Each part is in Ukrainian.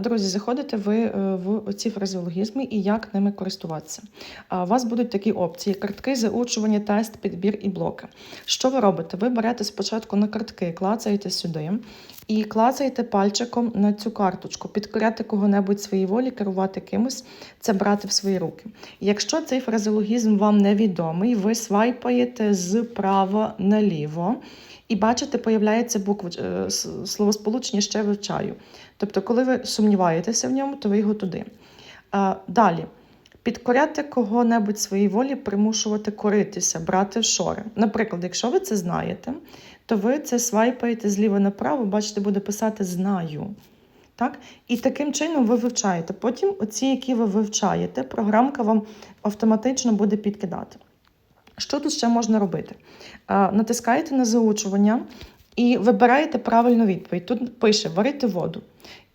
Друзі, заходите ви е, в ці фразеологізми і як ними користуватися. У вас будуть такі опції: картки, заучування, тест, підбір і блоки. Що ви робите? Ви берете спочатку на картки, клацаєте сюди і клацаєте пальчиком на цю карточку, підкоряти кого-небудь своїй волі, керувати кимось, це брати в свої руки. Якщо цей фразеологізм вам невідомий, ви свайпаєте з права наліво. І бачите, появляється буква е, словосполучення ще вивчаю. Тобто, коли ви сумніваєтеся в ньому, то ви його туди. Далі. Підкоряти кого-небудь своїй волі, примушувати коритися, брати в шори. Наприклад, якщо ви це знаєте, то ви це свайпаєте зліва направо, бачите, буде писати знаю. Так? І таким чином ви вивчаєте. Потім оці, які ви вивчаєте, програмка вам автоматично буде підкидати. Що тут ще можна робити? Натискаєте на заучування і вибираєте правильну відповідь. Тут пише варити воду.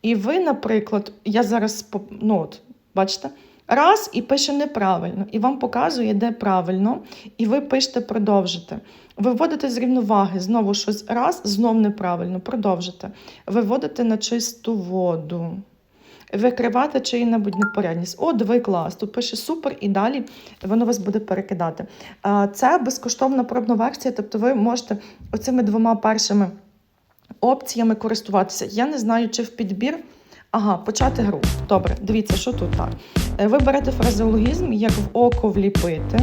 І ви, наприклад, я зараз ну, от, бачите, раз і пише неправильно, і вам показує, де правильно, і ви пишете продовжити. Ви вводите з рівноваги, знову щось раз, знов неправильно, продовжите. Ви вводите на чисту воду. Викривати чиї-небудь непорядність. О, диви клас, тут пише супер, і далі воно вас буде перекидати. Це безкоштовна пробна версія, тобто ви можете оцими двома першими опціями користуватися. Я не знаю, чи в підбір. Ага, почати гру. Добре, дивіться, що тут так. Е, Ви берете фразеологізм, як в око вліпити.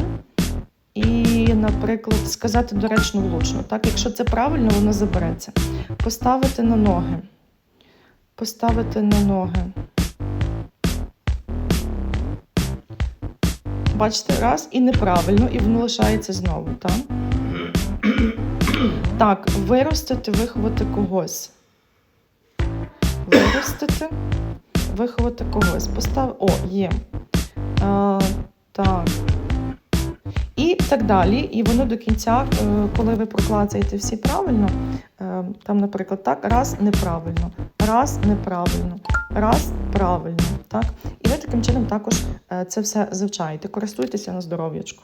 І, наприклад, сказати доречно влучно. Так? Якщо це правильно, воно забереться. Поставити на ноги. Поставити на ноги. Бачите, раз і неправильно, і воно лишається знову. Так, так виростити, виховати когось. Виростити, виховати когось. Постав... О, є. А, так. І так далі. І воно до кінця, е, коли ви проклацаєте всі правильно, е, там, наприклад, так, раз неправильно, раз неправильно, раз правильно. Так? І ви таким чином також е, це все завчаєте. Користуйтеся на здоров'ячку.